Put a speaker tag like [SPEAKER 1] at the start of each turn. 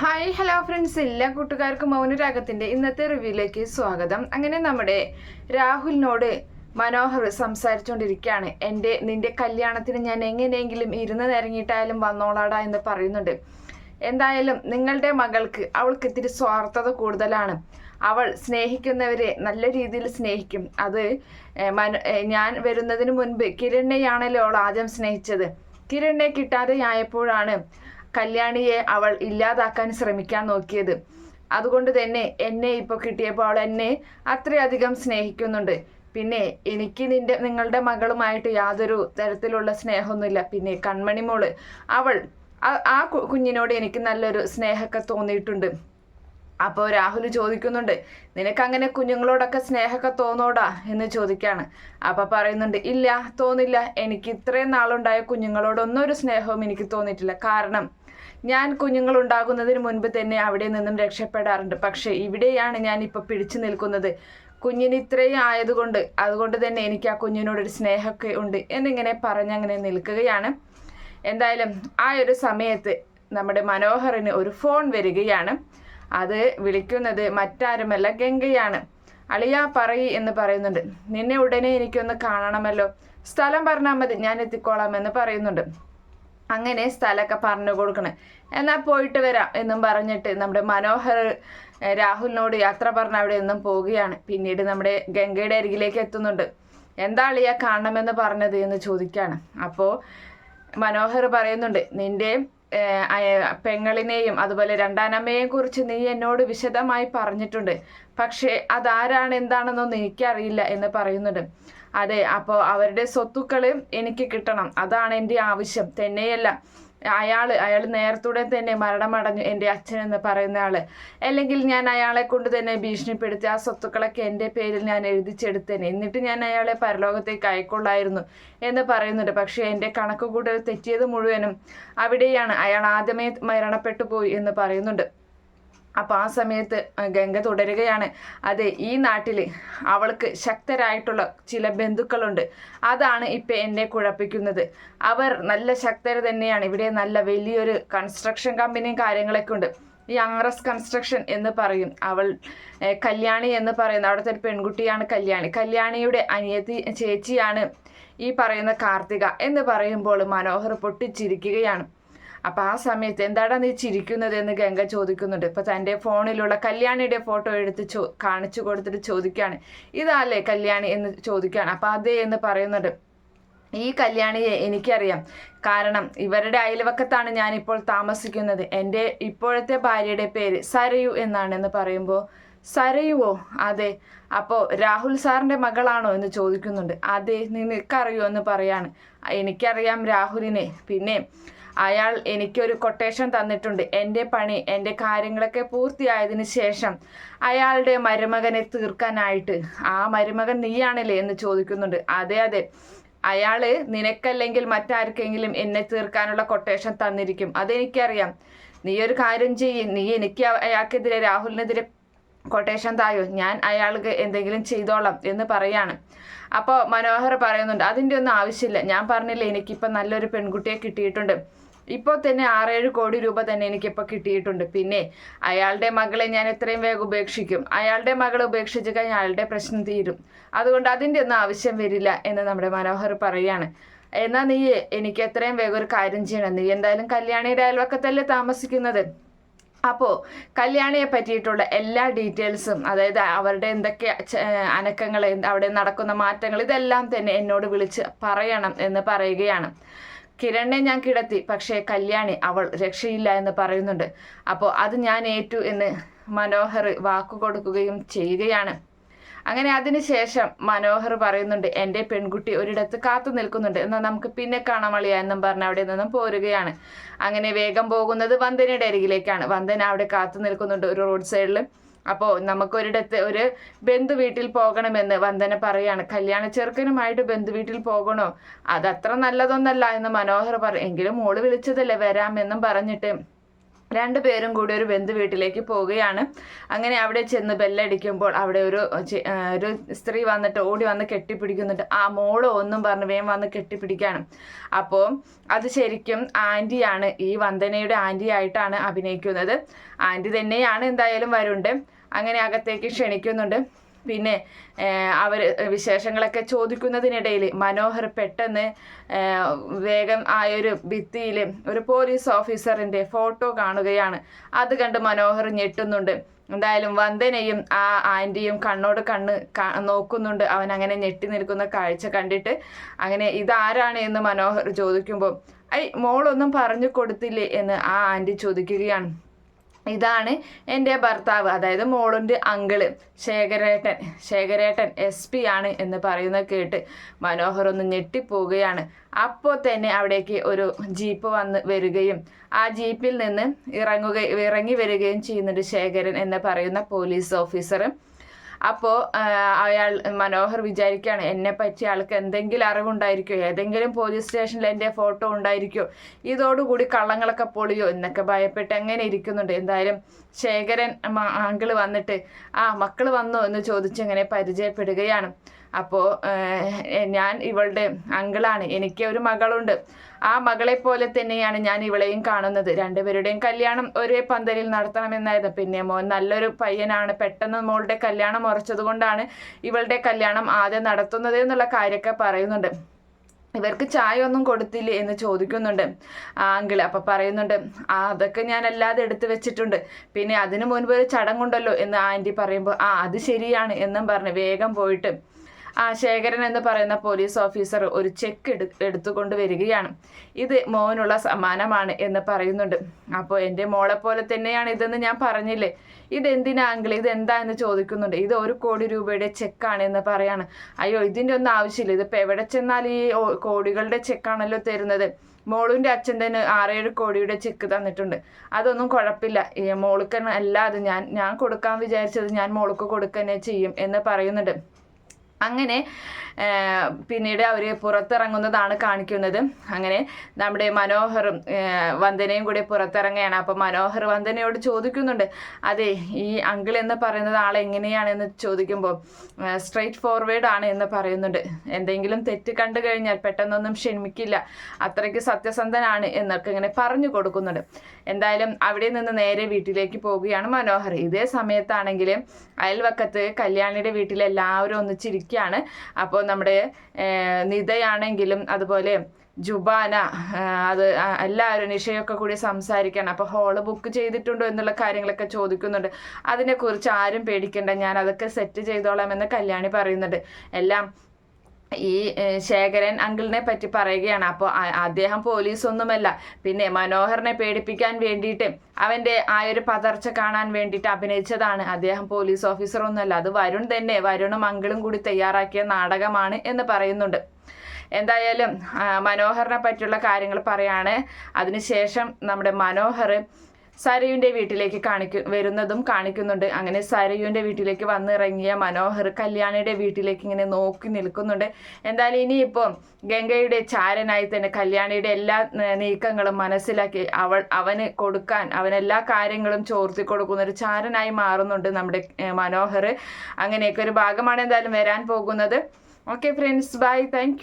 [SPEAKER 1] Hi hello friends എല്ലാ കൂട്ടുകാർക്കും മൗനരാഗത്തിന്റെ ഇന്നത്തെ റിവ്യൂയിലേക്ക് സ്വാഗതം. അങ്ങനെ നമ്മുടെ രാഹുലിനോട് മനോഹർ സംസാരിച്ചുകൊണ്ടിരിക്കുകയാണ് എന്റെ നിന്റെ കല്യാണത്തിന് ഞാൻ എങ്ങനെയെങ്കിലും ഇരുന്ന് നിരങ്ങിയിട്ടായാലും വന്നോളാടാ എന്ന് പറയുന്നുണ്ട്. എന്തായാലും നിങ്ങളുടെ മകൾക്ക് അവൾക്ക് ഇത്തിരി സ്വാർത്ഥത കൂടുതലാണ്. അവൾ സ്നേഹിക്കുന്നവരെ നല്ല രീതിയിൽ സ്നേഹിക്കും. അത് ഞാൻ വരുന്നതിന് മുൻപ് കിരണിനെയാണല്ലോ അവൾ ആദ്യം സ്നേഹിച്ചത്. കിരണിനെ കിട്ടാതെയായപ്പോഴാണ് കല്യാണിയെ അവൾ ഇല്ലാതാക്കാൻ ശ്രമിക്കാൻ നോക്കിയത്. അതുകൊണ്ട് തന്നെ എന്നെ ഇപ്പോൾ കിട്ടിയപ്പോൾ അവൾ എന്നെ അത്രയധികം സ്നേഹിക്കുന്നുണ്ട്. പിന്നെ എനിക്ക് നിന്റെ നിങ്ങളുടെ മകളുമായിട്ട് യാതൊരു തരത്തിലുള്ള സ്നേഹമൊന്നുമില്ല. പിന്നെ കൺമണിമോൾ അവൾ ആ- കുഞ്ഞിനോട് എനിക്ക് നല്ലൊരു സ്നേഹമൊക്കെ തോന്നിയിട്ടുണ്ട്. അപ്പോൾ രാഹുൽ ചോദിക്കുന്നുണ്ട് നിനക്ക് അങ്ങനെ കുഞ്ഞുങ്ങളോടൊക്കെ സ്നേഹമൊക്കെ തോന്നോടാ? എന്ന് ചോദിക്കാണ്. അപ്പൊ പറയുന്നുണ്ട് ഇല്ല തോന്നില്ല. എനിക്ക് ഇത്രയും നാളുണ്ടായ കുഞ്ഞുങ്ങളോടൊന്നും ഒരു സ്നേഹവും എനിക്ക് തോന്നിയിട്ടില്ല. കാരണം ഞാൻ കുഞ്ഞുങ്ങൾ ഉണ്ടാകുന്നതിന് മുൻപ് തന്നെ അവിടെ നിന്നും രക്ഷപ്പെടാറുണ്ട്. പക്ഷേ ഇവിടെയാണ് ഞാൻ ഇപ്പൊ പിടിച്ചു നിൽക്കുന്നത്. കുഞ്ഞിന് ഇത്രയും ആയതുകൊണ്ട് അതുകൊണ്ട് തന്നെ എനിക്ക് ആ കുഞ്ഞിനോടൊരു സ്നേഹമൊക്കെ ഉണ്ട് എന്നിങ്ങനെ പറഞ്ഞങ്ങനെ നിൽക്കുകയാണ്. എന്തായാലും ആ ഒരു സമയത്ത് നമ്മുടെ മനോഹറിന് ഒരു ഫോൺ വരികയാണ്. അത് വിളിക്കുന്നത് മറ്റാരുമല്ല ഗംഗയാണ്. അളിയ പറയി എന്ന് പറയുന്നുണ്ട്. നിന്നെ ഉടനെ എനിക്കൊന്ന് കാണണമല്ലോ. സ്ഥലം പറഞ്ഞാൽ മതി ഞാൻ എത്തിക്കോളാം എന്ന് പറയുന്നുണ്ട്. അങ്ങനെ സ്ഥലമൊക്കെ പറഞ്ഞു കൊടുക്കണം. എന്നാൽ പോയിട്ട് വരാം എന്നും പറഞ്ഞിട്ട് നമ്മുടെ മനോഹർ രാഹുലിനോട് യാത്ര പറഞ്ഞ് അവിടെ നിന്നും പോവുകയാണ്. പിന്നീട് നമ്മുടെ ഗംഗയുടെ അരികിലേക്ക് എത്തുന്നുണ്ട്. എന്താ അളിയ കാണണമെന്ന് പറഞ്ഞത് എന്ന് ചോദിക്കുകയാണ് അപ്പോൾ മനോഹർ പറയുന്നുണ്ട് നിന്റെ പെങ്ങളിനെയും അതുപോലെ രണ്ടാനമ്മയെയും കുറിച്ച് നീ എന്നോട് വിശദമായി പറഞ്ഞിട്ടുണ്ട്. പക്ഷേ അതാരാണ് എന്താണെന്നൊന്നും എനിക്കറിയില്ല എന്ന് പറയുന്നുണ്ട്. അതെ അപ്പോൾ അവരുടെ സ്വത്തുക്കൾ എനിക്ക് കിട്ടണം. അതാണ് എന്റെ ആവശ്യം. തന്നെയല്ല അയാൾ അയാൾ നേരത്തൂടെ തന്നെ മരണമടഞ്ഞു എന്റെ അച്ഛൻ എന്ന് പറയുന്ന ആൾ അല്ലെങ്കിൽ ഞാൻ അയാളെ കൊണ്ട് തന്നെ ഭീഷണിപ്പെടുത്തി ആ സ്വത്തുക്കളൊക്കെ എന്റെ പേരിൽ ഞാൻ എഴുതിച്ചെടുത്തേനെ. എന്നിട്ട് ഞാൻ അയാളെ പരലോകത്തേക്ക് അയക്കൊള്ളായിരുന്നു എന്ന് പറയുന്നുണ്ട്. പക്ഷേ എന്റെ കണക്ക് കൂട്ടൽ തെറ്റിയത് മുഴുവനും അവിടെയാണ്. അയാൾ ആദ്യമേ മരണപ്പെട്ടു പോയി എന്ന് പറയുന്നുണ്ട്. അപ്പൊ ആ സമയത്ത് ഗംഗ തുടരുകയാണ്. അതെ ഈ നാട്ടിൽ അവൾക്ക് ശക്തരായിട്ടുള്ള ചില ബന്ധുക്കളുണ്ട്. അതാണ് ഇപ്പൊ എന്നെ കുഴപ്പിക്കുന്നത്. അവർ നല്ല ശക്തർ തന്നെയാണ്. ഇവിടെ നല്ല വലിയൊരു കൺസ്ട്രക്ഷൻ കമ്പനിയും കാര്യങ്ങളൊക്കെ ഉണ്ട്. ഈ ആർഎസ് കൺസ്ട്രക്ഷൻ എന്ന് പറയും. അവൾ കല്യാണി എന്ന് പറയുന്ന അവിടുത്തെ ഒരു പെൺകുട്ടിയാണ് കല്യാണി. കല്യാണിയുടെ അനിയത്തി ചേച്ചിയാണ് ഈ പറയുന്ന കാർത്തിക എന്ന് പറയുമ്പോൾ മനോഹർ പൊട്ടിച്ചിരിക്കുകയാണ്. അപ്പൊ ആ സമയത്ത് എന്താടാ നീ ചിരിക്കുന്നത് എന്ന് ഗംഗ ചോദിക്കുന്നുണ്ട്. ഇപ്പൊ തന്റെ ഫോണിലുള്ള കല്യാണിയുടെ ഫോട്ടോ എടുത്ത് ചോ കാണിച്ചു കൊടുത്തിട്ട് ചോദിക്കാണ്. ഇതല്ലേ കല്യാണി എന്ന് ചോദിക്കാണ്. അപ്പൊ അതേ എന്ന് പറയുന്നുണ്ട്. ഈ കല്യാണിയെ എനിക്കറിയാം. കാരണം ഇവരുടെ അയൽവക്കത്താണ് ഞാനിപ്പോൾ താമസിക്കുന്നത്. എന്റെ ഇപ്പോഴത്തെ ഭാര്യയുടെ പേര് സരയു എന്നാണ് എന്ന് പറയുമ്പോൾ സരയുവോ? അതെ. അപ്പോൾ രാഹുൽ സാറിന്റെ മകളാണോ എന്ന് ചോദിക്കുന്നുണ്ട്. അതെ നിനക്കറിയോ എന്ന് പറയാണ്. എനിക്കറിയാം രാഹുലിനെ. പിന്നെ അയാൾ എനിക്കൊരു കൊട്ടേഷൻ തന്നിട്ടുണ്ട്. എന്റെ പണി എന്റെ കാര്യങ്ങളൊക്കെ പൂർത്തിയായതിനു ശേഷം അയാളുടെ മരുമകനെ തീർക്കാനായിട്ട്. ആ മരുമകൻ നീയാണല്ലേ എന്ന് ചോദിക്കുന്നുണ്ട്. അതെ അതെ. അയാൾ നിനക്കല്ലെങ്കിൽ മറ്റാർക്കെങ്കിലും എന്നെ തീർക്കാനുള്ള കൊട്ടേഷൻ തന്നിരിക്കും. അതെനിക്കറിയാം. നീ ഒരു കാര്യം ചെയ്യ്. നീ എനിക്ക് അയാൾക്കെതിരെ രാഹുലിനെതിരെ കൊട്ടേഷൻ തായോ? ഞാൻ അയാൾക്ക് എന്തെങ്കിലും ചെയ്തോളാം എന്ന് പറയാണ്. അപ്പോൾ മനോഹർ പറയുന്നുണ്ട് അതിന്റെ ഒന്നും ആവശ്യമില്ല. ഞാൻ പറഞ്ഞില്ലേ എനിക്കിപ്പോൾ നല്ലൊരു പെൺകുട്ടിയെ കിട്ടിയിട്ടുണ്ട്. ഇപ്പോൾ തന്നെ ആറേഴ് കോടി രൂപ തന്നെ എനിക്കിപ്പോൾ കിട്ടിയിട്ടുണ്ട്. പിന്നെ അയാളുടെ മകളെ ഞാൻ എത്രയും വേഗം ഉപേക്ഷിക്കും. അയാളുടെ മകളെ ഉപേക്ഷിച്ച് കഴിഞ്ഞാൽ അയാളുടെ പ്രശ്നം തീരും. അതുകൊണ്ട് അതിന്റെ ഒന്നും ആവശ്യം വരില്ല എന്ന് നമ്മുടെ മനോഹർ പറയുകയാണ് എന്നാൽ നീ എനിക്ക് എത്രയും വേഗം ഒരു കാര്യം ചെയ്യണം. നീ എന്തായാലും കല്യാണിയുടെ അയൽവക്കത്തല്ലേ താമസിക്കുന്നത്? അപ്പോൾ കല്യാണിയെ പറ്റിയിട്ടുള്ള എല്ലാ ഡീറ്റെയിൽസും അതായത് അവരുടെ എന്തൊക്കെ അനക്കങ്ങൾ അവിടെ നടക്കുന്ന മാറ്റങ്ങൾ ഇതെല്ലാം തന്നെ എന്നോട് വിളിച്ച് പറയണം എന്ന് പറയുകയാണ്. കിരണിനെ ഞാൻ കിടത്തി പക്ഷേ കല്യാണി അവൾ രക്ഷയില്ല എന്ന് പറയുന്നുണ്ട്. അപ്പോൾ അത് ഞാൻ ഏറ്റു എന്ന് മനോഹർ വാക്കു കൊടുക്കുകയും ചെയ്യുകയാണ്. അങ്ങനെ അതിനുശേഷം മനോഹർ പറയുന്നുണ്ട് എന്റെ പെൺകുട്ടി ഒരിടത്ത് കാത്തു നിൽക്കുന്നുണ്ട്. എന്നാൽ നമുക്ക് പിന്നെ കാണാൻ എന്നും പറഞ്ഞ് അവിടെ നിന്നും പോരുകയാണ്. അങ്ങനെ വേഗം പോകുന്നത് വന്ദനയുടെ അരികിലേക്കാണ്. വന്ദന അവിടെ കാത്തു നിൽക്കുന്നുണ്ട് ഒരു റോഡ് സൈഡിൽ അപ്പോൾ നമുക്കൊരിടത്ത് ഒരു ബന്ധു വീട്ടിൽ പോകണമെന്ന് വന്ദന പറയാണ്. കല്യാണ ചെറുക്കനുമായിട്ട് ബന്ധു വീട്ടിൽ പോകണോ? അതത്ര നല്ലതൊന്നല്ല എന്ന് മനോഹർ പറയും എങ്കിലും മോൾ വിളിച്ചതല്ലേ വരാമെന്നും പറഞ്ഞിട്ട് രണ്ടുപേരും കൂടി ഒരു ബന്ധു വീട്ടിലേക്ക് പോവുകയാണ്. അങ്ങനെ അവിടെ ചെന്ന് ബെല്ലടിക്കുമ്പോൾ അവിടെ ഒരു ഒരു സ്ത്രീ വന്നിട്ട് ഓടി വന്ന് കെട്ടിപ്പിടിക്കുന്നുണ്ട്. ആ മോൾ ഒന്നും പറഞ്ഞ് വേം വന്ന് കെട്ടിപ്പിടിക്കാണ്. അപ്പോൾ അത് ശരിക്കും ആന്റിയാണ് ഈ വന്ദനയുടെ ആന്റി ആയിട്ടാണ് അഭിനയിക്കുന്നത്. ആന്റി തന്നെയാണ് എന്തായാലും വരുണ്ട്. അങ്ങനെ അകത്തേക്ക് ക്ഷണിക്കുന്നുണ്ട്. പിന്നെ അവർ വിശേഷങ്ങളൊക്കെ ചോദിക്കുന്നതിനിടയിൽ മനോഹർ പെട്ടെന്ന് വേഗം ആയൊരു ഭിത്തിയിൽ ഒരു പോലീസ് ഓഫീസറിന്റെ ഫോട്ടോ കാണുകയാണ്. അത് കണ്ട് മനോഹർ ഞെട്ടുന്നുണ്ട്. എന്തായാലും വന്ദനയും ആ ആന്റിയും കണ്ണോട് കണ്ണ് നോക്കുന്നുണ്ട്. അവൻ അങ്ങനെ ഞെട്ടി നിൽക്കുന്ന കാഴ്ച കണ്ടിട്ട്. അങ്ങനെ ഇതാരാണ് എന്ന് മനോഹർ ചോദിക്കുമ്പോൾ ഐ മോളൊന്നും പറഞ്ഞു കൊടുത്തില്ലേ? എന്ന് ആ ആന്റി ചോദിക്കുകയാണ്. ഇതാണ് എന്റെ ഭർത്താവ് അതായത് മോളിന്റെ അങ്കിൾ ശേഖരേട്ടൻ. ശേഖരേട്ടൻ എസ് പി ആണ് എന്ന് പറയുന്നത് കേട്ട് മനോഹർ ഒന്ന് ഞെട്ടിപ്പോവുകയാണ്. അപ്പോൾ തന്നെ അവിടേക്ക് ഒരു ജീപ്പ് വന്ന് വരികയും ആ ജീപ്പിൽ നിന്ന് ഇറങ്ങുക ഇറങ്ങി വരികയും ചെയ്യുന്നുണ്ട് ശേഖരൻ എന്ന് പറയുന്ന പോലീസ് ഓഫീസർ അപ്പോൾ അയാൾ മനോഹർ വിചാരിക്കുകയാണ് എന്നെ പറ്റി ആൾക്ക് എന്തെങ്കിലും അറിവുണ്ടായിരിക്കോ? ഏതെങ്കിലും പോലീസ് സ്റ്റേഷനിൽ എന്റെ ഫോട്ടോ ഉണ്ടായിരിക്കുമോ ഇതോടുകൂടി കള്ളങ്ങളൊക്കെ പൊളിയോ? എന്നൊക്കെ ഭയപ്പെട്ട് അങ്ങനെ ഇരിക്കുന്നുണ്ട്? എന്തായാലും ശേഖരൻ അങ്കിൾ വന്നിട്ട് ആ മക്കൾ വന്നോ? എന്ന് ചോദിച്ചങ്ങനെ പരിചയപ്പെടുകയാണ്. അപ്പോൾ ഞാൻ ഇവളുടെ അങ്കിളാണ്. എനിക്ക് ഒരു മകളുണ്ട്. ആ മകളെ പോലെ തന്നെയാണ് ഞാൻ ഇവളെയും കാണുന്നത്. രണ്ടുപേരുടെയും കല്യാണം ഒരേ പന്തലിൽ നടത്തണമെന്നായിരുന്നു. പിന്നെ മോൻ നല്ലൊരു പയ്യനാണ്. പെട്ടെന്ന് മോളുടെ കല്യാണം ഉറച്ചത് കൊണ്ടാണ് ഇവളുടെ കല്യാണം ആദ്യം നടത്തുന്നത് എന്നുള്ള കാര്യമൊക്കെ പറയുന്നുണ്ട്. ഇവർക്ക് ചായ ഒന്നും കൊടുത്തില്ലേ എന്ന് ചോദിക്കുന്നുണ്ട്. ആ അങ്കിൾ അപ്പൊ പറയുന്നുണ്ട് ആ അതൊക്കെ ഞാൻ അല്ലാതെ എടുത്തു വെച്ചിട്ടുണ്ട്. പിന്നെ അതിനു മുൻപ് ഒരു ചടങ്ങുണ്ടല്ലോ എന്ന് ആന്റി പറയുമ്പോൾ ആ അത് ശരിയാണ് എന്നും പറഞ്ഞ് വേഗം പോയിട്ട് ആ ശേഖരൻ എന്ന് പറയുന്ന പോലീസ് ഓഫീസർ ഒരു ചെക്ക് എടു എടുത്തുകൊണ്ട് വരികയാണ്. ഇത് മോനുള്ള സമ്മാനമാണ് എന്ന് പറയുന്നുണ്ട്. അപ്പോൾ എന്റെ മോളെ പോലെ തന്നെയാണ് ഇതെന്ന് ഞാൻ പറഞ്ഞില്ലേ? ഇതെന്തിനാ അങ്കിൾ ഇതെന്താ എന്ന് ചോദിക്കുന്നുണ്ട്. ഇത് ഒരു കോടി രൂപയുടെ ചെക്കാണ് എന്ന് പറയാണ്. അയ്യോ ഇതിന്റെ ഒന്നും ആവശ്യമില്ല. ഇതിപ്പോൾ എവിടെ ചെന്നാൽ ഈ കോടികളുടെ ചെക്കാണല്ലോ തരുന്നത്. മോളുവിന്റെ അച്ഛൻ തന്നെ ആറേഴ് കോടിയുടെ ചെക്ക് തന്നിട്ടുണ്ട്. അതൊന്നും കുഴപ്പമില്ല. മോൾക്ക് അല്ലാതെ ഞാൻ ഞാൻ കൊടുക്കാൻ വിചാരിച്ചത് ഞാൻ മോൾക്ക് കൊടുക്കുക ചെയ്യും എന്ന് പറയുന്നുണ്ട്. അങ്ങനെ പിന്നീട് അവർ പുറത്തിറങ്ങുന്നതാണ് കാണിക്കുന്നത്. അങ്ങനെ നമ്മുടെ മനോഹറും വന്ദനയും കൂടി പുറത്തിറങ്ങുകയാണ്. അപ്പോൾ മനോഹർ വന്ദനയോട് ചോദിക്കുന്നുണ്ട് അതെ ഈ അങ്കിൾ എന്ന് പറയുന്നത് ആൾ എങ്ങനെയാണെന്ന് ചോദിക്കുമ്പോൾ സ്ട്രെയിറ്റ് ഫോർവേഡ് ആണ് എന്ന് പറയുന്നുണ്ട്. എന്തെങ്കിലും തെറ്റ് കണ്ടു കഴിഞ്ഞാൽ പെട്ടെന്നൊന്നും ക്ഷമിക്കില്ല. അത്രയ്ക്ക് സത്യസന്ധനാണ് എന്നൊക്കെ ഇങ്ങനെ പറഞ്ഞു കൊടുക്കുന്നുണ്ട്. എന്തായാലും അവിടെ നിന്ന് നേരെ വീട്ടിലേക്ക് പോവുകയാണ് മനോഹർ. ഇതേ സമയത്താണെങ്കിൽ അയൽവക്കത്ത് കല്യാണിയുടെ വീട്ടിൽ എല്ലാവരും ഒന്നിച്ചിരിക്കുകയാണ് അപ്പോൾ നമ്മുടെ നിതയാണെങ്കിലും അതുപോലെ ജുബാന അത് എല്ലാവരും നിഷയൊക്കെ കൂടി സംസാരിക്കണം അപ്പോൾ ഹോൾ ബുക്ക് ചെയ്തിട്ടുണ്ടോ എന്നുള്ള കാര്യങ്ങളൊക്കെ ചോദിക്കുന്നുണ്ട്. അതിനെക്കുറിച്ച് ആരും പേടിക്കണ്ട. ഞാൻ അതൊക്കെ സെറ്റ് ചെയ്തോളാം എന്ന് കല്യാണി പറയുന്നുണ്ട്. എല്ലാം ഈ ശേഖരൻ അങ്കിളിനെ പറ്റി പറയുകയാണ്. അപ്പോൾ അദ്ദേഹം പോലീസ് ഒന്നുമല്ല പിന്നെ മനോഹറിനെ പേടിപ്പിക്കാൻ വേണ്ടിയിട്ട് അവന്റെ ആ ഒരു പതർച്ച കാണാൻ വേണ്ടിയിട്ട് അഭിനയിച്ചതാണ്. അദ്ദേഹം പോലീസ് ഓഫീസർ ഒന്നുമല്ല അത് വരുൺ തന്നെ വരുണും അങ്കിളും കൂടി തയ്യാറാക്കിയ നാടകമാണ് എന്ന് പറയുന്നുണ്ട്. എന്തായാലും മനോഹറിനെ പറ്റിയുള്ള കാര്യങ്ങൾ പറയാണ്. അതിനുശേഷം നമ്മുടെ മനോഹർ സരയുവിന്റെ വീട്ടിലേക്ക് കാണിക്കു വരുന്നതും കാണിക്കുന്നുണ്ട്. അങ്ങനെ സരയുവിന്റെ വീട്ടിലേക്ക് വന്നിറങ്ങിയ മനോഹർ കല്യാണിയുടെ വീട്ടിലേക്ക് ഇങ്ങനെ നോക്കി നിൽക്കുന്നുണ്ട്. എന്തായാലും ഇനിയിപ്പോൾ ഗംഗയുടെ ചാരനായി തന്നെ കല്യാണിയുടെ എല്ലാ നീക്കങ്ങളും മനസ്സിലാക്കി അവൾ അവന് കൊടുക്കാൻ അവനെല്ലാ കാര്യങ്ങളും ചോർത്തി കൊടുക്കുന്ന ഒരു ചാരനായി മാറുന്നുണ്ട് നമ്മുടെ മനോഹർ. അങ്ങനെയൊക്കെ ഒരു ഭാഗമാണ് എന്തായാലും വരാൻ പോകുന്നത്. Okay friends bye thank